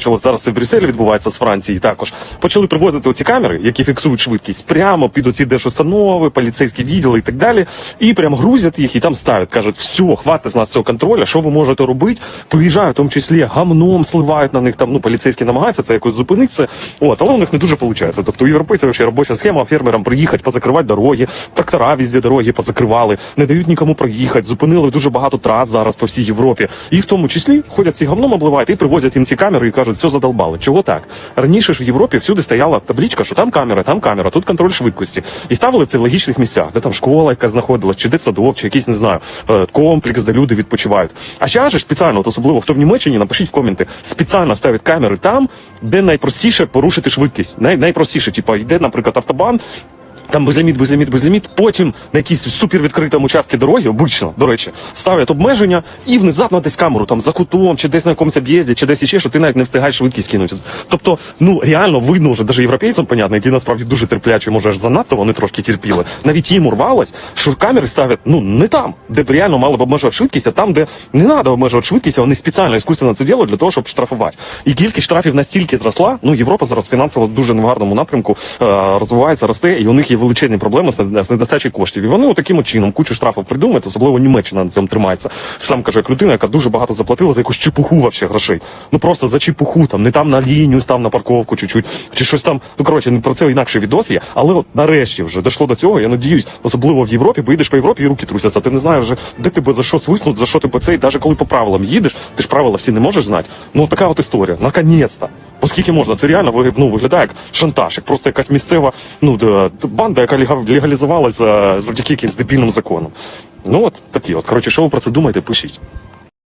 почало зараз це в Брюсселі відбувається з Франції також. Почали привозити оці камери, які фіксують швидкість, прямо під оці держустанови, поліцейські відділи і так далі. І прям грузять їх і там ставлять. кажуть, все, хватить з нас цього контролю, що ви можете робити? Приїжджають, в тому числі гамном сливають на них. Там ну поліцейські намагаються це якось зупинити. От, але у них не дуже виходить. Тобто у європейців вообще робоча схема фермерам приїхати, позакривати дороги, трактора везде дороги позакривали, не дають нікому проїхати. Зупинили дуже багато трас зараз по всій Європі. І в тому числі ходять ці гамном обливають і привозять їм ці камери і кажуть, все задолбали. Чого так? Раніше ж в Європі всюди стояла табличка, що там камера, там камера, тут контроль швидкості. І ставили це в логічних місцях, де там школа, яка знаходилась, чи дитсадок, чи якийсь не знаю, е, комплекс, де люди відпочивають. А зараз ж спеціально, от особливо хто в Німеччині, напишіть в коменти, спеціально ставить камери там, де найпростіше порушити швидкість. Най, найпростіше, типу, йде, наприклад, автобан. Там безліміт, безліміт, безліміт. Потім на якійсь супервідкритому участку дороги, обично, до речі, ставлять обмеження і внезапно десь камеру там за кутом, чи десь на якомусь об'їзді, чи десь іще, що ти навіть не встигаєш швидкість кинути. Тобто, ну реально видно вже, навіть європейцям, понятно, які насправді дуже терплячі, може аж занадто вони трошки терпіли. Навіть їм урвалось, що камери ставлять ну не там, де б реально мали б обмежувати швидкість, а там, де не треба обмежувати швидкість, а вони спеціально іскусственно це роблять для того, щоб штрафувати. І кількість штрафів настільки зросла. Ну Європа зараз фінансово дуже в гарному напрямку е, розвивається, росте, і у них є величезні проблеми з недостачею коштів. І вони таким чином кучу штрафів придумають, особливо Німеччина на цьому тримається. Сам каже, як людина, яка дуже багато заплатила за якусь чепуху вообще грошей. Ну просто за чепуху, там не там на лінію, став на парковку чуть-чуть, чи щось там. Ну коротше, про це інакше відос є. Але от нарешті вже дійшло до цього. Я надіюсь, особливо в Європі, бо їдеш по Європі і руки трусяться. Ти не знаєш вже, де тебе за що свиснуть, за що тебе це, і навіть коли по правилам їдеш, ти ж правила всі не можеш знати. Ну така от історія. Наконець-то. Оскільки можна, це реально ну, виглядає як шантаж, як просто якась місцева ну, банда, яка лега- легалізувалася завдяки якимсь дебільним законам. Ну от такі от. Коротше, що ви про це думаєте, пишіть.